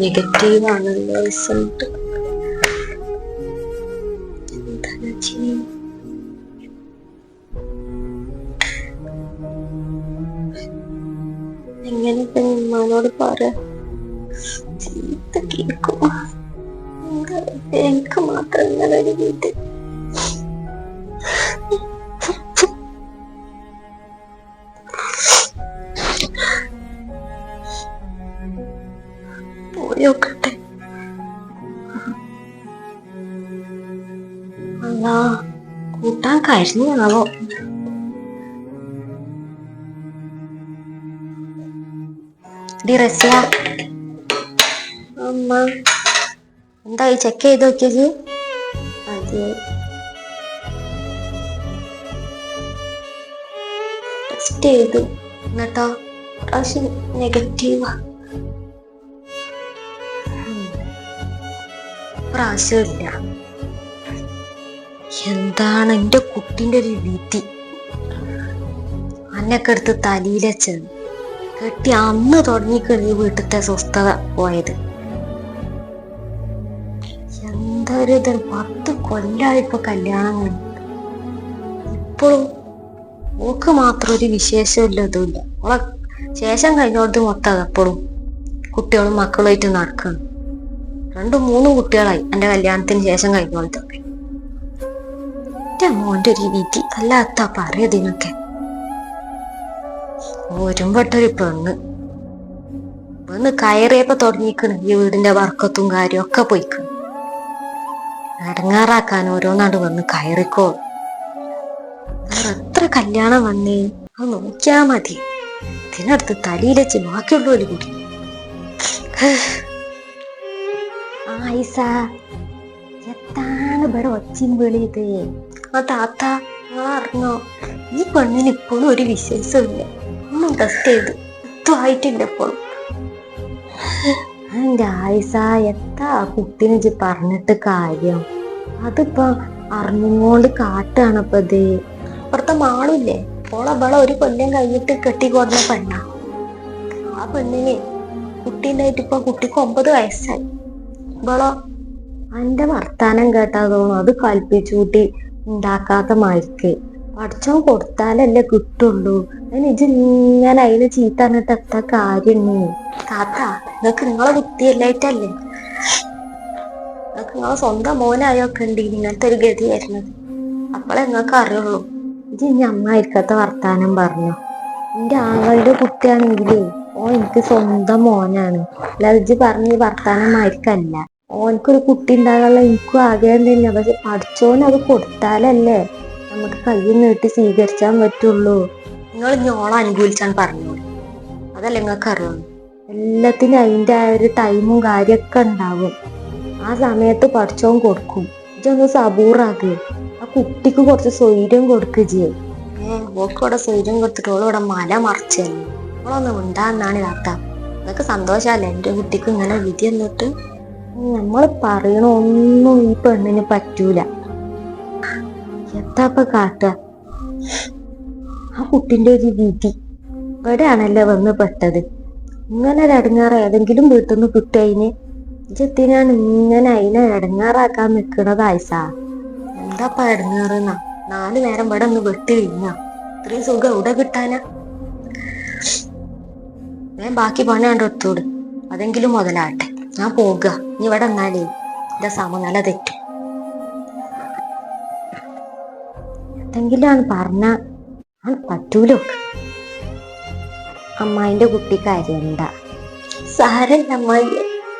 Negative ആണല്ലോ result പോയോക്കട്ടെ അല്ലാ കൂട്ടാൻ കഴിഞ്ഞാവോ D Raziya അമ്മ എന്തായി? ചെക്ക് ചെയ്ത് നോക്കിയത് അതെ ടെസ്റ്റ് ചെയ്തു. എന്നിട്ടോ? പ്രാവശ്യം നെഗറ്റീവാ പ്രാവശ്യമില്ല. എന്താണ് എന്റെ കുട്ടിന്റെ ഒരു വിധി? അന്നൊക്കെ എടുത്ത് തലയിലെച്ചത് കെട്ടി അന്ന് തുടങ്ങിക്കഴിഞ്ഞ് വീട്ടിലത്തെ സ്വസ്ഥത പോയത്. എന്തൊരു ഇത്? പത്ത് കൊല്ലായി ഇപ്പൊ കല്യാണം കഴിഞ്ഞു. ഇപ്പോഴും ഓക്ക് മാത്രം ഒരു വിശേഷമില്ല ഇതുമില്ല ഓളെ ശേഷം കഴിഞ്ഞോടത്ത് മൊത്തം എപ്പോഴും കുട്ടികളും മക്കളുമായിട്ട് നടക്കണം. രണ്ടും മൂന്ന് കുട്ടികളായി. എന്റെ കല്യാണത്തിന് ശേഷം കഴിഞ്ഞോളത്തൊക്കെ എന്റെ മോന്റെ ഒരു രീതി. അല്ലാത്ത പറയതിനൊക്കെ ഒരുമ്പട്ടൊരു പെണ്ണ്. പെണ്ണ് കയറിയപ്പോ തുടങ്ങിക്കണ് ഈ വീടിന്റെ വർക്കത്തും കാര്യം ഒക്കെ പോയിക്കണ്. അടങ്ങാറാക്കാൻ ഓരോന്നാണ്ട് വന്ന് കയറിക്കോ. വേറെ എത്ര കല്യാണം വന്നേ? അത് നോക്കിയാ മതി. ഇതിനടുത്ത് തലയിലെച്ച് ബാക്കിയുള്ളവര് കൂടി. ആയിസ എത്താണ് ഇവിടെ ഒച്ചിൻ വിളിയത് ആ താത്ത ആ അറിഞ്ഞോ ഈ പെണ്ണിന് ഇപ്പോഴും ഒരു വിശേഷമില്ല ഒന്നും ടെസ്റ്റ് ചെയ്ത് എത്തും ആയിട്ടില്ല ഇപ്പോഴും എന്റെ ആയിസ എത്താ കുട്ടീനെ പറഞ്ഞിട്ട് കാര്യം? അതിപ്പോ അറിഞ്ഞുകൊണ്ട് കാട്ടാണ് ഇപ്പൊ ഇത്. അപ്പുറത്തെ മാളില്ലേ? ഓളെ വള ഒരു കൊല്ലം കഴിഞ്ഞിട്ട് കെട്ടിക്കൊടുന്ന പെണ്ണ. ആ പെണ്ണിന് കുട്ടീണ്ടായിട്ട് ഇപ്പൊ കുട്ടിക്ക് ഒമ്പത് വയസ്സായി. ഇവളോ? അന്റെ വർത്താനം കേട്ടാ അത് കൽപ്പിച്ചൂട്ടി ഉണ്ടാക്കാത്ത മാരിക്ക് പഠിച്ചോ കൊടുത്താലല്ലേ കിട്ടുള്ളൂ. അതിന് ഇങ്ങനെ അതിന് ചീത്ത പറഞ്ഞിട്ട് എത്ര കാര്യം താത്ത നിങ്ങക്ക് നിങ്ങളെ ബുദ്ധിയല്ലായിട്ടല്ലേ? നിങ്ങക്ക് നിങ്ങളെ സ്വന്തം മോനായൊക്കെ ഉണ്ട് ഇങ്ങനത്തെ ഒരു ഗതി വരുന്നത് അപ്പോളെ നിങ്ങൾക്ക് അറിയുള്ളൂ. ഇജ് ഇനി അമ്മായിരിക്കാത്ത വർത്താനം പറഞ്ഞു. എന്റെ ആങ്ങളുടെ കുട്ടിയാണെങ്കിലേ ഓ എനിക്ക് സ്വന്തം മോനാണ്. ഈ വർത്താനം മാരിക്കല്ല. ഓനക്കൊരു കുട്ടി ഉണ്ടാകാനുള്ള എനിക്കും ആഗ്രഹം തന്നെ പക്ഷെ പഠിച്ചോന് അത് കൊടുത്താലല്ലേ നമുക്ക് കയ്യിൽ നീട്ടി സ്വീകരിച്ചാൻ പറ്റുള്ളൂ. നിങ്ങൾ ഞോളം അനുകൂലിച്ചാൻ അതല്ലേ നിങ്ങൾക്ക് അറിയാം എല്ലാത്തിനും അതിന്റെ ആ ഒരു ടൈമും കാര്യമൊക്കെ ഉണ്ടാവും. ആ സമയത്ത് പഠിച്ചോൻ കൊടുക്കും. ഇതൊന്ന് സബൂറാക്ക് ആ കുട്ടിക്ക് കുറച്ച് സ്വൈര്യം കൊടുക്കുക ചെയ്യേ ഓക്കിവിടെ സ്വൈര്യം കൊടുത്തിട്ട് ഇവിടെ മല മറിച്ചല്ലേ ഓളൊന്ന് ഉണ്ടാന്നാണ് ഇതാക്കാം നിങ്ങൾക്ക് സന്തോഷമല്ലേ എന്റെ കുട്ടിക്ക് ഇങ്ങനെ വിധി എന്നിട്ട് നമ്മൾ പറയണ ഒന്നും ഈ പെണ്ണിന് പറ്റൂല. എത്താപ്പ കാട്ട? ആ കുട്ടിന്റെ ഒരു വിധി. ഇവിടെയാണല്ലോ വന്ന് പെട്ടത്. ഇങ്ങനെ ഒരു ഇടങ്ങാറ് ഏതെങ്കിലും വീട്ടിൽ നിന്ന് കിട്ടുകയിന് ഇജത്തിനാണ് ഇങ്ങനെ അതിനെ ഇടങ്ങാറാക്കാൻ നിക്കണത് ആയിസ എന്താപ്പ ഇടങ്ങാറെന്നാ നാല് നേരം ഇവിടെ ഒന്ന് വെട്ടി കഴിഞ്ഞ? ഇത്രയും സുഖം എവിടെ കിട്ടാനാ? ഞാൻ ബാക്കി പണി കണ്ട് അതെങ്കിലും മുതലാട്ടെ ഞാൻ പോകുക നീ ഇവിടെ എന്നാലേ എന്റെ സമനില തെറ്റും. എന്തെങ്കിലാണ് പറഞ്ഞ പറ്റൂലോ? അമ്മായിന്റെ കുട്ടി കാര്യണ്ട. സാരല്ല അമ്മായി.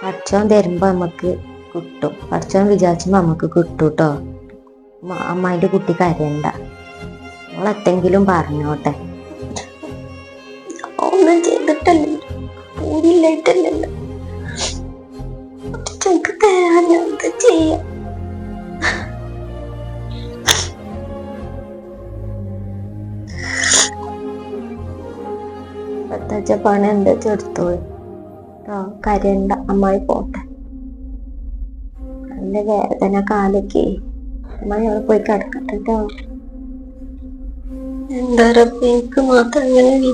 പഠിച്ചോൻ തരുമ്പോ നമുക്ക് കിട്ടും. പഠിച്ചോൻ വിചാരിച്ചുമ്പോ നമുക്ക് കിട്ടും കേട്ടോ അമ്മായിന്റെ കുട്ടി കാര്യണ്ട. നമ്മളെത്തെങ്കിലും പറഞ്ഞോട്ടെ. ഒന്നും ചെയ്തിട്ടല്ലോ. പൂരില്ലായിട്ടല്ലല്ലോ ചെക്ക് തരാൻ എന്ത് ചെയ്യാം കരയണ്ട അമ്മായി പോട്ടെ എന്റെ വേദന കാലൊക്കെ അമ്മായി അവിടെ പോയി കിടക്കട്ടെ കേട്ടോ എന്താ എനിക്ക് മാത്രം അങ്ങനെ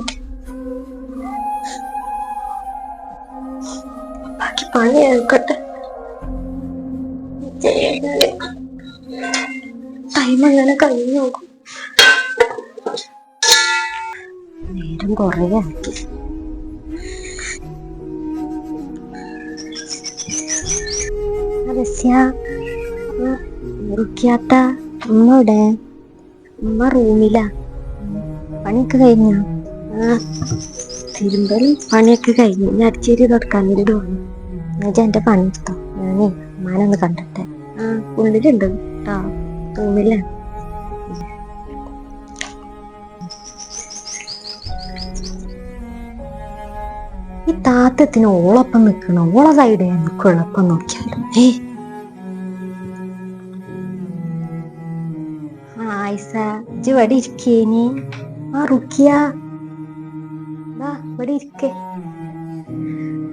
ബാക്കി പണി എടുക്കട്ടെ നേരം കുറേ ആക്കി. ഉമ്മ ഇവിടെ. ഉമ്മ റൂമിലാ. പണിയൊക്കെ കഴിഞ്ഞ? തിരുമ്പൽ പണിയൊക്കെ കഴിഞ്ഞു. ഞാൻ അടിച്ചേരി തുടക്കാൻ വേണ്ടി വന്നു എന്നുവെച്ചാൽ എന്റെ പണി എടുത്തോ. ഞാനേ ഉമ്മാനൊന്ന് കണ്ടിട്ടെ ആ ഉള്ളിലുണ്ട് കേട്ടോ റൂമിലാണ് ഈ താത്തത്തിന് ഓളൊപ്പം നിൽക്കണം. ഓള സൈഡ് നിൽക്കുള്ളപ്പം നോക്കിയാലും. ഏ? ആ ഐസ ഇജ്ജ് ഇവിടെ ഇരിക്കേനി ആ റുക്കിയ. വാ ഇവിടെ ഇരിക്കേ.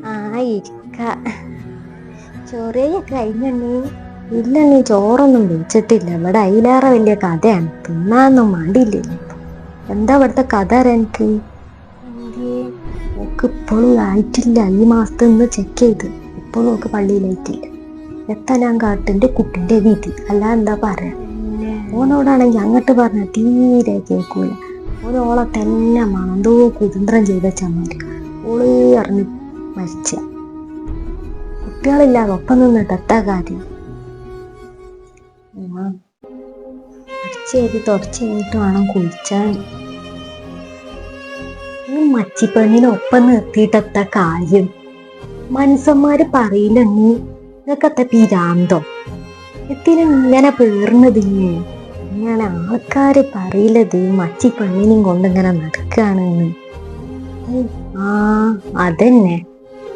ആ ഇരിക്ക. ചോറേയൊക്കെ കഴിഞ്ഞണ്ണി ഇല്ലണ്ണി ചോറൊന്നും വെച്ചിട്ടില്ല. ഇവിടെ അതിലേറെ വലിയ കഥയാണ്. തിന്നാന്നും മടിയില്ലേ എന്താ ഇവിടുത്തെ കഥ അറിയാം എനിക്ക്? എന്തേ ഓക്ക് ഇപ്പോഴും ആയിട്ടില്ല ഈ മാസത്തെ ഒന്ന് ചെക്ക് ചെയ്ത്. ഇപ്പോഴും ഓക്ക് പള്ളിയിലായിട്ടില്ല എത്താൻ ഞാൻ കാട്ടിന്റെ കുട്ടിന്റെ വീട്ടിൽ അല്ല എന്താ പറയാ? ഓനോടാണെങ്കിൽ അങ്ങോട്ട് പറഞ്ഞ തീരെ കേൾക്കൂല. ഓരോളെ തന്നെ വേണം എന്തോ കുതന്ത്രം ചെയ്ത ചമ്മരി ഓൾ അറിഞ്ഞ് മരിച്ച. കുട്ടികളില്ലാതെ ഒപ്പം നിന്നിട്ട് എത്താ കാര്യം? അടിച്ചേരി തുടച്ച് കഴിഞ്ഞിട്ട് വേണം കുളിച്ചാൻ ഈ മച്ചിപ്പെണ്ണിനെ ഒപ്പം നിർത്തിയിട്ടെത്ത കാര്യം മനുഷ്യന്മാര് പറയില്ല നീ. ഇതൊക്കെ പിരാന്തോ. എത്തിനും ഇങ്ങനെ പേർന്നതില്ലേ ഇങ്ങനെ ആൾക്കാര് പറയില്ലത് മച്ചി പെണ്ണിനെയും കൊണ്ട് ഇങ്ങനെ നടക്കുകയാണെന്ന് ആ അതന്നെ.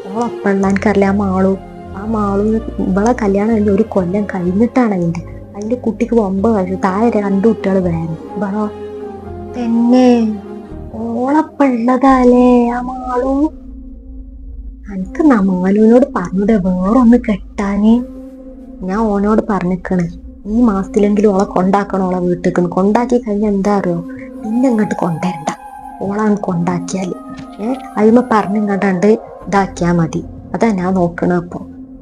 ഓളപ്പള്ള എനിക്കറിയാം ആ മാളു ആ മാളു ഇവളെ കല്യാണം കഴിഞ്ഞ ഒരു കൊല്ലം കഴിഞ്ഞിട്ടാണ് അതിന്റെ അതിന്റെ കുട്ടിക്ക് ഒമ്പത് വയസ്സ് താഴെ രണ്ട് കുട്ടികൾ വേണം. ഇവളോ തന്നെ. ഓളപ്പുള്ളതാലേ ആ മാളു. എനിക്ക് നമാലുവിനോട് പറഞ്ഞത് വേറൊന്ന് കെട്ടാന്. ഞാൻ ഓനോട് പറഞ്ഞിക്കണ്. ഈ മാസത്തിലെങ്കിലും ഓളെ കൊണ്ടാക്കണം ഓളെ വീട്ടിൽ കൊണ്ടാക്കി കഴിഞ്ഞാൽ എന്താ അറിയോ പിന്നെ ഇങ്ങോട്ട് കൊണ്ടുവരണ്ട ഓളാണ് കൊണ്ടാക്കിയാൽ ഏഹ് അതിമ പറഞ്ഞിങ്ങോട്ടാണ്ട് ഇതാക്കിയാ മതി. അതാ ഞാൻ നോക്കണ അപ്പൊ.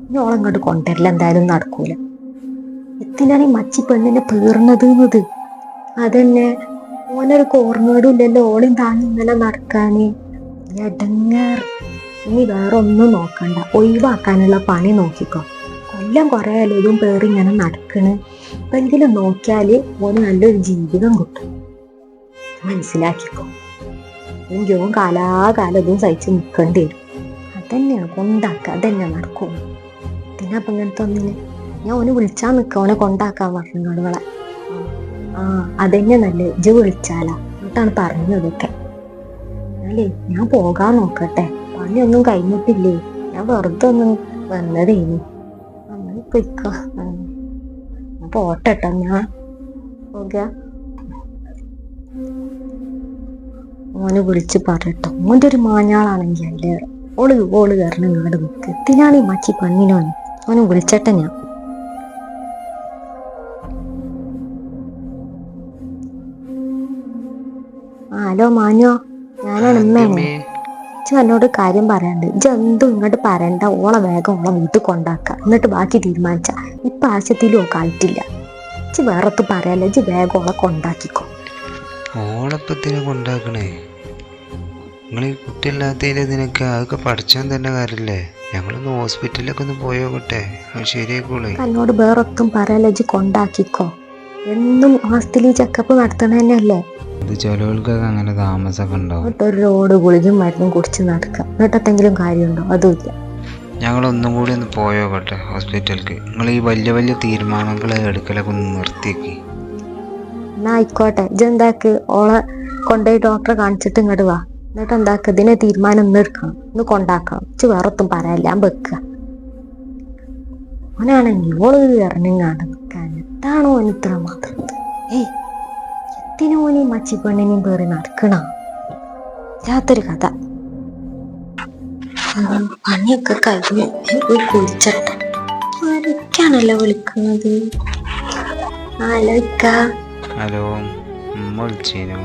ഇനി ഓളെ ഇങ്ങോട്ട് കൊണ്ടുവരില്ല എന്തായാലും നടക്കൂല. എത്തിനാണ് ഈ മച്ചി പെണ്ണിനെ പേർന്നത് അതന്നെ. ഓനൊരു കോർമേടും ഇല്ലല്ലോ ഓളും താങ്ങി ഇന്നലെ നടക്കാന്. എടങ്ങർ ഇനി വേറെ ഒന്നും നോക്കണ്ട. ഒഴിവാക്കാനുള്ള പണി നോക്കിക്കോ. കൊല്ലം കുറേ ഇതും പേറി ഇങ്ങനെ നടക്കണ്. എങ്കിലും നോക്കിയാൽ ഓന് നല്ലൊരു ജീവിതം കിട്ടും. മനസ്സിലാക്കിക്കോ. എനിക്ക് ഓൻ കാലാകാലം ഇതും സഹിച്ച് നിൽക്കേണ്ടി വരും. അതന്നെയാണ് കൊണ്ടാക്ക അതന്നെ നടക്കും. പിന്നെ അപ്പൊ ഇങ്ങനത്തെ ഒന്നിന് ഞാൻ ഓന് വിളിച്ചാ നിൽക്കുക ഓനെ കൊണ്ടാക്കാൻ പറഞ്ഞു അവളെ ആ അതന്നെ നല്ല. ഇജ് വിളിച്ചാലാ. എന്നിട്ടാണ് പറഞ്ഞതൊക്കെ അല്ലേ ഞാൻ പോകാൻ നോക്കട്ടെ. പണിയൊന്നും കഴിഞ്ഞിട്ടില്ലേ. ഞാൻ വെറുതെ ഒന്ന് വന്നതേനി. അങ്ങനെ പൊയ്ക്കോ. പോട്ടെട്ടോ ഞാൻ പോക. ഓന് വിളിച്ച് പറയട്ടോ ഓന്റെ ഒരു മാഞ്ഞാളാണെങ്കിൽ അതിലേറെ ഓൾ ഓൾ കയറണ ഇങ്ങോട്ട് നിൽക്ക് എത്തിനാണ് ഈ മച്ചി പെണ്ണിനോന് ഓന് വിളിച്ചട്ടെ ഞാൻ. ഹലോ മാനോ. ഞാനാണ് ഉമ്മയാണ് എന്നോട് കാര്യം പറയാണ്ട് ഇജ്ജ് എന്തും ഇങ്ങോട്ട് പറയണ്ട. ഓളെ വേഗം ഓളെ വീട്ടിൽ കൊണ്ടാക്ക. എന്നിട്ട് ബാക്കി തീരുമാനിച്ച. ഇപ്പൊ ആവശ്യത്തിലും ഒക്കെ ആയിട്ടില്ല. ഇജ്ജ് വേറെ പറയാല്ല? ഇജ്ജ് വേഗം ഓളെ കൊണ്ടാക്കിക്കോ. ഓളപ്പത്തിനെ കൊണ്ടാക്കണേ? നിങ്ങൾ ഈ കുട്ടിയില്ലാത്തതിൽ ഇതിനൊക്കെ അതൊക്കെ പഠിച്ചാൻ തന്നെ കാര്യമില്ലേ ഞങ്ങളൊന്ന് ഹോസ്പിറ്റലിലൊക്കെ ഒന്ന് പോയോട്ടെ അത് ശരിയായിക്കോളേ. എന്നോട് വേറൊത്തും പറയാല്ല? ഇജ്ജ് കൊണ്ടാക്കിക്കോ. എന്നും ഹോസ്പിറ്റലിൽ ചെക്കപ്പ് നടത്തണ തന്നെയല്ലേ ഇത് അങ്ങനെ താമസമൊക്കെ ഉണ്ടാവും. ഒരു റോഡ് ഗുളികയും മരുന്നും കുടിച്ച് നടക്കാം. എന്നിട്ടെന്തെങ്കിലും കാര്യമുണ്ടോ? അതുമില്ല. ഞങ്ങൾ ഒന്നും കൂടി ഒന്ന് പോയോക്കട്ടെ ഹോസ്പിറ്റലിലേക്ക് നിങ്ങൾ ഈ വലിയ വലിയ തീരുമാനങ്ങൾ എടുക്കലൊക്കെ ഒന്ന് നിർത്തിയേക്ക്. എന്നാ ആയിക്കോട്ടെ. ഇജ്ജ് എന്താക്ക്? ഓളെ കൊണ്ടുപോയി ഡോക്ടറെ കാണിച്ചിട്ട് ഇങ്ങോട്ട് വാ. എന്നിട്ട് എന്താക്ക? ഇതിനെ തീരുമാനം ഒന്ന് എടുക്കണം. ഒന്ന് കൊണ്ടാക്കണം. ഇച്ച് വേറൊത്തും പറയാല്ല ഞാൻ വെക്കുക ഓനാണെങ്കിൽ ഓൾ എന്താണോ ഓൻ ഇത്ര മാത്രം ഏയ്. എത്തിനു ഓനീ മച്ചി പെണ്ണിനെയും പേറി നടക്കണ? ഇല്ലാത്തൊരു കഥ. പണിയൊക്കെ കഴിഞ്ഞു പോയി കുളിച്ചട്ടെ ആരൊക്കെയാണല്ലോ വിളിക്കുന്നത്? ഹലോ വിളിച്ചീനോ.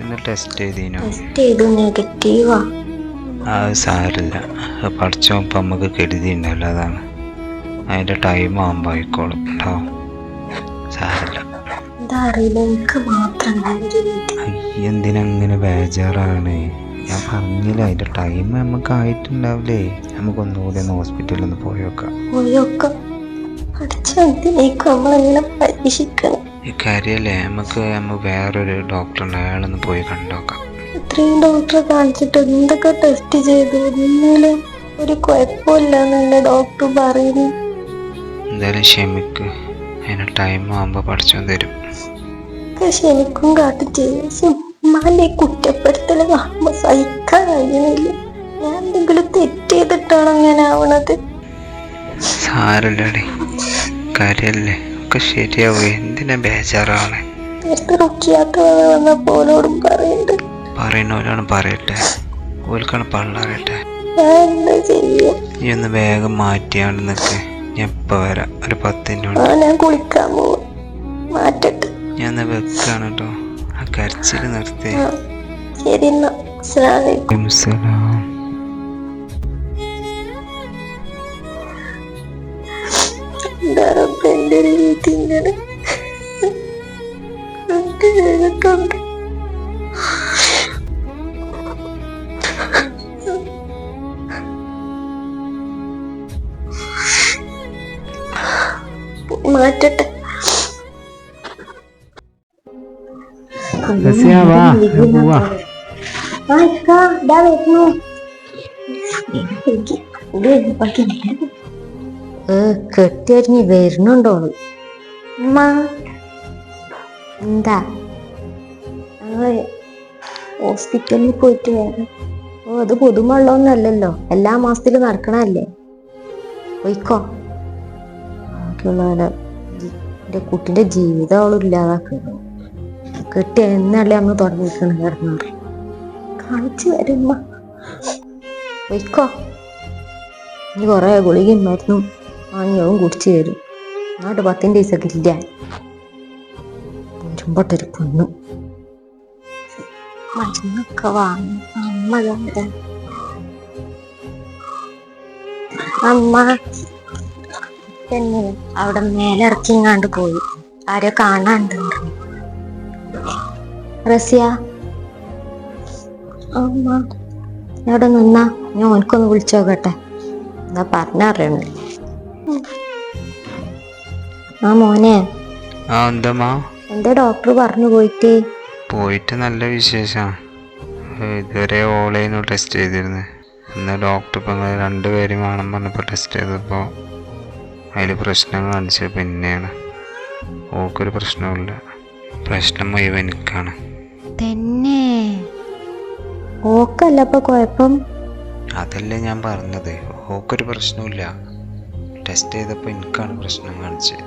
ഇന്ന് ടെസ്റ്റ് ചെയ്തീനോ ടെസ്റ്റ് ചെയ്തു നെഗറ്റീവാ അത് സാരില്ല. പഠിച്ചോ നമുക്ക് കരുതി ഉണ്ടല്ലോ അതാണ്. അതിന്റെ ടൈം ആകുമ്പോൾ ആയിക്കോളും. കേട്ടോ സാരില്ല. എന്താ അറിയില്ല എനിക്ക് മാത്രം അങ്ങനെ ഒരു രീതി അയ്യ, എന്തിനാ അങ്ങനെ ബേജാറാണ്? ഞാൻ പറഞ്ഞില്ല അതിന്റെ ടൈം നമുക്ക് ആയിട്ടുണ്ടാവില്ലേ നമുക്ക് ഒന്നുകൂടി ഒന്ന് ഹോസ്പിറ്റലിൽ ഒന്ന് പോയോക്കാം. പോയൊക്കെ. പരീക്ഷിക്കണം? ഈ കാര്യമല്ലേ നമുക്ക് നമുക്ക് വേറൊരു ഡോക്ടറുണ്ട് അയാളൊന്ന് പോയി കണ്ടോക്കാം. ഇത്രയും ഡോക്ടറെ കാണിച്ചിട്ട് എന്തൊക്കെ ടെസ്റ്റ് ചെയ്തു? ഒന്നിലും ഒരു കുഴപ്പമില്ല എന്നല്ലേ ഡോക്ടർ പറയുന്നു എന്തായാലും ക്ഷമിക്ക്. അതിന് ടൈം ആകുമ്പോൾ പഠിച്ചു തരും പക്ഷെ എനിക്കും കാട്ടി ചെയ്യും ഉമ്മാന്റെ ഈ കുറ്റപ്പെടുത്തൽ കാണുമ്പോ സഹിക്കാൻ കഴിയണില്ല ഞാൻ എന്തെങ്കിലും തെറ്റ് ചെയ്തിട്ടാണോ ഞാൻ ആവണത്? സാരല്ലടി. കാര്യല്ലേ? ഒക്കെ ശരിയാവും. എന്തിനാ ബേജാറാണ് നേരത്തെ റുക്കിയാത്ത വന്ന പോലോടും പറയുന്നവരാണ് പറയട്ടെ. ഓൽക്കാണ് പള്ളറിയട്ടെ. ഞാൻ എന്താ ചെയ്യും? ഈ ഒന്ന് വേഗം മാറ്റിയാണ്ട് നിൽക്ക് ഞാൻ ഇപ്പൊ വരാം. ഒരു പത്തിന്റെ ആ ഞാൻ കുളിക്കാൻ പോവാ. മാറ്റട്ടെ. ഞാൻ വെക്കാണ് കേട്ടോ ആ കരച്ചിൽ നിർത്തി. ശരി എന്നാ. റസിയ, വാ, പോവാ. ആ, ഇക്ക, ദാ വരുന്നു. കെട്ടിയരിഞ്ഞ് വരുന്നുണ്ടോൾ ഉമ്മ. എന്താ? ഞങ്ങൾ ഹോസ്പിറ്റലിൽ പോയിട്ട് വേറെ ഓ അത് പുതുമുള്ളൊന്നല്ലല്ലോ. എല്ലാ മാസത്തിലും നടക്കണല്ലേ പോയിക്കോ. ബാക്കിയുള്ളവരെ എന്റെ കുട്ടിന്റെ ജീവിതം അവളും ഇല്ലാതാക്കുന്നു കെട്ടി എന്നല്ലേ അന്ന് തുടങ്ങിയിരിക്കണ കിടന്നു കാണിച്ചു വരുമ്മ വയ്ക്കോ ഇനി കുറെ ഗുളികയും മരുന്നും വാങ്ങിയവും കുടിച്ചു തരും. അങ്ങോട്ട് പത്തിന്റെ ദിവസമൊക്കെ ഇല്ല. വരുമ്പോട്ടൊരു മരുന്നൊക്കെ വാങ്ങി. അമ്മ അമ്മ. അവിടെ മേലിറക്കിങ്ങാണ്ട് പോയി. ആരോ കാണാണ്ട് റസിയ. അമ്മ അവിടെ നിന്നാ. ഞാൻ ഓനക്കൊന്ന് വിളിച്ചോക്കട്ടെ എന്നാ പറഞ്ഞറിയണ്ട ആ മോനെ. ആ എന്തമ്മാ എന്താ ഡോക്ടർ പറഞ്ഞു പോയിട്ട്? പോയിട്ട് നല്ല വിശേഷം. ഇതുവരെ ഓൺലൈനിൽ ടെസ്റ്റ് ചെയ്തിരുന്നു. എന്നാൽ ഡോക്ടർ ഇപ്പം രണ്ടുപേരും വേണം പറഞ്ഞപ്പോൾ ടെസ്റ്റ് ചെയ്തപ്പോൾ അതിൽ പ്രശ്നം കാണിച്ചത് പിന്നെയാണ്. ഓക്കൊരു പ്രശ്നമില്ല പ്രശ്നം മുഴുവൻ എനിക്കാണ്. തന്നെ. ഓക്കല്ല ഇപ്പൊ കുഴപ്പം? അതല്ലേ ഞാൻ പറഞ്ഞത്. ഓക്കൊരു പ്രശ്നമില്ല ടെസ്റ്റ് ചെയ്തപ്പോൾ എനിക്കാണ് പ്രശ്നം കാണിച്ചത്.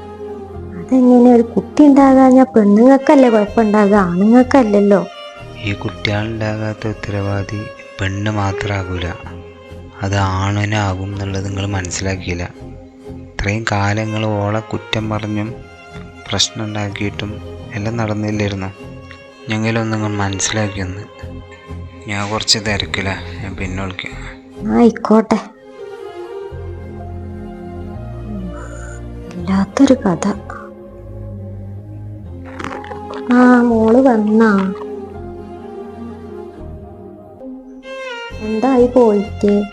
അതെങ്ങനെ? ഒരു കുട്ടി ഉണ്ടാകാഞ്ഞ പെണ്ണുങ്ങൾക്കല്ലേ കുഴപ്പമുണ്ടാകുക? ആണുങ്ങൾക്കല്ലല്ലോ. ഈ കുട്ടികളുണ്ടാകാത്ത ഉത്തരവാദി പെണ്ണ് മാത്രമാകൂല അത് ആണിനാകും എന്നുള്ളത് നിങ്ങൾ മനസ്സിലാക്കിയില്ല. ഇത്രയും കാലങ്ങൾ ഓളെ കുറ്റം പറഞ്ഞും പ്രശ്നം ഉണ്ടാക്കിയിട്ടും എല്ലാം നടന്നില്ലായിരുന്നു. ഞങ്ങളൊന്നും നിങ്ങൾ മനസ്സിലാക്കിയെന്ന്. ഞാൻ കുറച്ച് തിരക്കില്ല ഞാൻ പിന്നെ വിളിക്കാം. ഇല്ലാത്തൊരു കഥ. ആ മോൾ വന്നാ. എന്തായി പോയിട്ട്?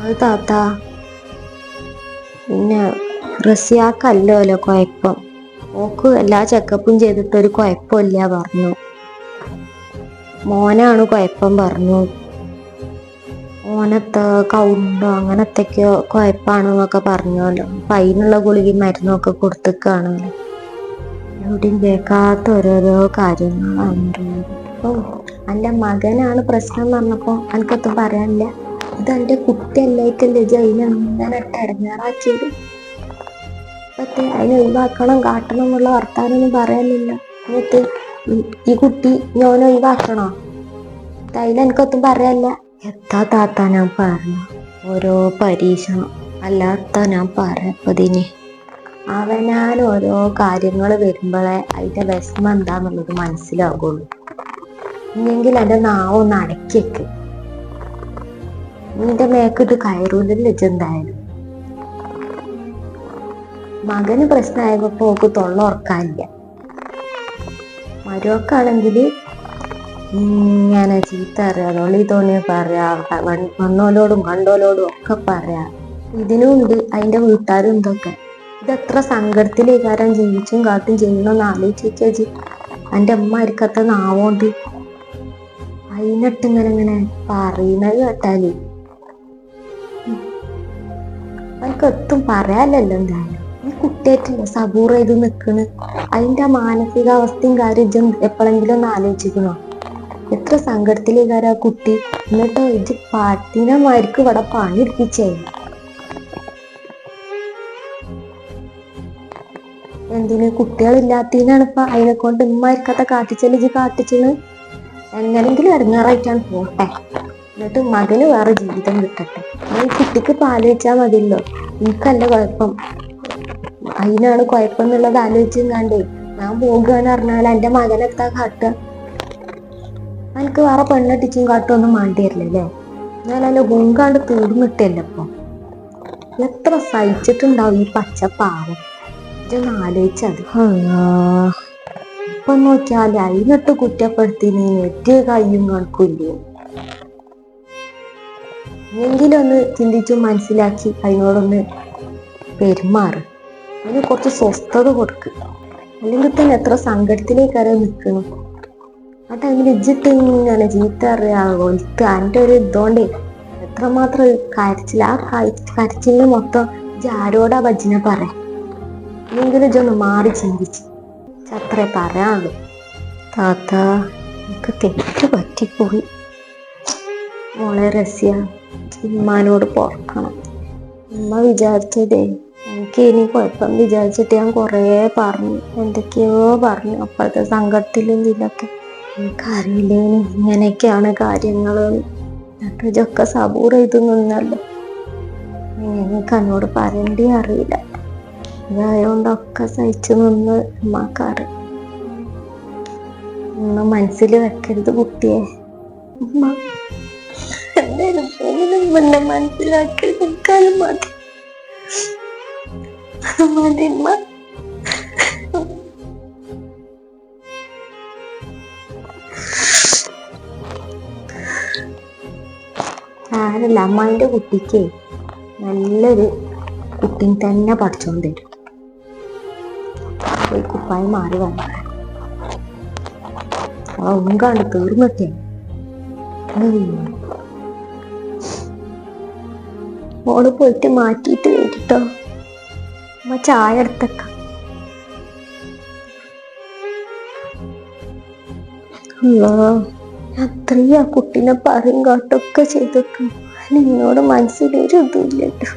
അത് താത്ത. പിന്നെ റസിയാക്കല്ലോ കുഴപ്പം. ഓക്ക് എല്ലാ ചെക്കപ്പും ചെയ്തിട്ടൊരു കുഴപ്പമില്ല പറഞ്ഞു. മോനാണ് കുഴപ്പം പറഞ്ഞു. ഓനത്തെ കൗണ്ടോ അങ്ങനത്തെയൊക്കെയോ കുഴപ്പമാണെന്നൊക്കെ പറഞ്ഞല്ലോ അപ്പം അതിനുള്ള ഗുളികയും മരുന്നൊക്കെ കൊടുത്തേക്കാണല്ലോ എവിടെയും കേൾക്കാത്ത ഓരോരോ കാര്യങ്ങളാണ്. ഓ എന്റെ മകനാണ് പ്രശ്നം എന്ന് പറഞ്ഞപ്പോൾ എനിക്കൊത്തും പറയാനില്ല. ഇത് എന്റെ കുട്ടിയല്ലായിട്ടല്ലേ ജയിനെ അങ്ങനെ മറ്റേ അതിനെ ഒഴിവാക്കണം കാട്ടണം എന്നുള്ള വർത്താനൊന്നും പറയാനില്ല. എന്നിട്ട് ഈ- കുട്ടി ഞാൻ ഒഴിവാക്കണോ? തൈല എനിക്കൊത്തും പറയല്ല എത്താ താത്ത ഞാൻ പറഞ്ഞു ഓരോ പരീക്ഷണം. അല്ലാത്ത ഞാൻ പറയപ്പതിന്. അവനാൻ ഓരോ കാര്യങ്ങൾ വരുമ്പോഴേ അതിന്റെ വിഷമം എന്താന്നുള്ളത് മനസ്സിലാകുള്ളൂ ഇല്ലെങ്കിൽ എന്റെ ഒന്ന് അടക്കിയേക്ക് നിന്റെ മേക്ക് ഇത് കയറൂലല്ലോ എന്തായാലും. മകന് പ്രശ്നമായപ്പോ ഓക്ക് തൊള്ള മരുവക്കാണെങ്കിൽ ഇങ്ങനെ ചീത്ത അറിയാം തൊള്ളി തോന്നിയ പറയാ വന്നോലോടും കണ്ടോലോടും ഒക്കെ പറയാ. ഇതിനും ഉണ്ട് അതിന്റെ വീട്ടുകാരും ഇതൊക്കെ. ഇതെത്ര സങ്കടത്തിലേക്കാരം ജീവിച്ചും കാട്ടും ചെയ്യണമെന്ന് ആലോചിച്ചേച്ചി എന്റെ അമ്മ അരിക്കത്ത നാവോണ്ട്. അതിനിട്ടിങ്ങനെ ഇങ്ങനെ പറയുന്നത് കേട്ടാൽ. എനിക്ക് എത്തും പറയാലല്ലോ എന്തായാലും. കുട്ടിയായിട്ടില്ല. സബൂർ ചെയ്ത് നിൽക്കണ് അതിന്റെ മാനസികാവസ്ഥയും കാര്യം എപ്പോഴെങ്കിലും ഒന്ന് ആലോചിക്കണോ എത്ര സങ്കടത്തിലേക്കാരാ ആ കുട്ടി. എന്നിട്ടോ ഇത് പാട്ടിനമാർക്ക് ഇവിടെ പണി എടുപ്പിച്ചേ. എന്തിന്? കുട്ടികളില്ലാത്തതിനാണ് ഇപ്പൊ അതിനെ കൊണ്ട് ഉമ്മാർക്കത്ത കാട്ടിച്ചൽ ഇജ് കാട്ടിച്ചത്. എങ്ങനെങ്കിലും ഇറങ്ങാറായിട്ടാണ് പോട്ടെ. എന്നിട്ട് മകന് വേറെ ജീവിതം കിട്ടട്ടെ. ഈ കുട്ടിക്ക് പാലോചിച്ചാൽ മതിയല്ലോ. എനിക്കല്ല കുഴപ്പം. അതിനാണ് കുഴപ്പമെന്നുള്ളത് ആലോചിച്ചും കണ്ടേ ഞാൻ പോകുകയെന്ന് പറഞ്ഞാൽ എന്റെ മകനെത്താ കാട്ടുക. എനിക്ക് വേറെ പെണ്ണടിച്ചും കാട്ടും ഒന്നും മാണ്ടിയല്ലേ എന്നാലല്ല ഹുങ്കാണ്ട് തീർന്നിട്ടല്ലേ അപ്പൊ എത്ര സഹിച്ചിട്ടുണ്ടാവും ഈ പച്ച പാവം? ഇതൊന്ന് ആലോചിച്ചത് ഇപ്പൊ നോക്കിയാൽ അതിനിട്ട് കുറ്റപ്പെടുത്തി നീ നെറ്റ് കയ്യും കണക്കില്ലേ? എങ്കിലും ഒന്ന് ചിന്തിച്ചു മനസ്സിലാക്കി അതിനോടൊന്ന് പെരുമാറ്. അതിന് കുറച്ച് സ്വസ്ഥത കൊടുക്ക്. അല്ലെങ്കിൽ തന്നെ എത്ര സങ്കടത്തിലേക്കാരെ നിൽക്കുന്നു ആ ടൈമിൽ ഇജ്ജിട്ട് ഇങ്ങനെ ചീത്ത അറിയാ ഒലിത്ത് അതിന്റെ ഒരു ഇതുകൊണ്ടേ? എത്രമാത്രം കരച്ചിൽ ആ കര- കരച്ചിലിന് മൊത്തം ഇജ്ജ് ആരോടാ ഭജന പറ എങ്കിലും ഇജ്ജൊന്ന് മാറി ചിന്തിച്ച്. അത്രേ പറയാനുള്ളൂ താത്ത എനിക്ക് തെറ്റ് പറ്റിപ്പോയി. മോളെ രസ്യ ഉമ്മാനോട് പോർക്കണം ഉമ്മ വിചാരിച്ചതേ എനിക്ക് ഇനി കുഴപ്പം വിചാരിച്ചിട്ട് ഞാൻ കുറേ പറഞ്ഞു. എന്തൊക്കെയോ പറഞ്ഞു. അപ്പോഴത്തെ സങ്കടത്തിലും ഇതിലൊക്കെ. എനിക്കറിയില്ല ഇങ്ങനെയൊക്കെയാണ് കാര്യങ്ങൾ ഇതൊക്കെ സബൂർ ചെയ്ത് നിന്നല്ലോ. എനിക്ക് എന്നോട് പറയേണ്ടി അറിയില്ല. ഇതായതുകൊണ്ടൊക്കെ സഹിച്ചു നിന്ന് ഉമ്മാക്കാറ്. ഒന്നും മനസ്സിൽ വെക്കരുത് കുട്ടിയെ. ഉമ്മ എന്തായാലും മുന്നേ മനസ്സിലാക്കി നിൽക്കാനും മതി മതി ഉമ്മ ആരല്ല അമ്മായിന്റെ കുട്ടിക്ക് നല്ലൊരു കുട്ടി തന്നെ പഠിച്ചോണ്ട് കുപ്പായി മാറി വന്ന ആ ഉങ്കാണ്ട് തീർന്നിട്ടേ. മോൾ പോയിട്ട് മാറ്റിയിട്ട് വരിട്ടോ. അമ്മ ചായ എടുത്തേക്ക. അത്രയും ആ കുട്ടീനെ പറയും കാട്ടൊക്കെ ചെയ്തിട്ടു നിന്നോട് മനസ്സിലൊരു ഇതുമില്ലട്ടോ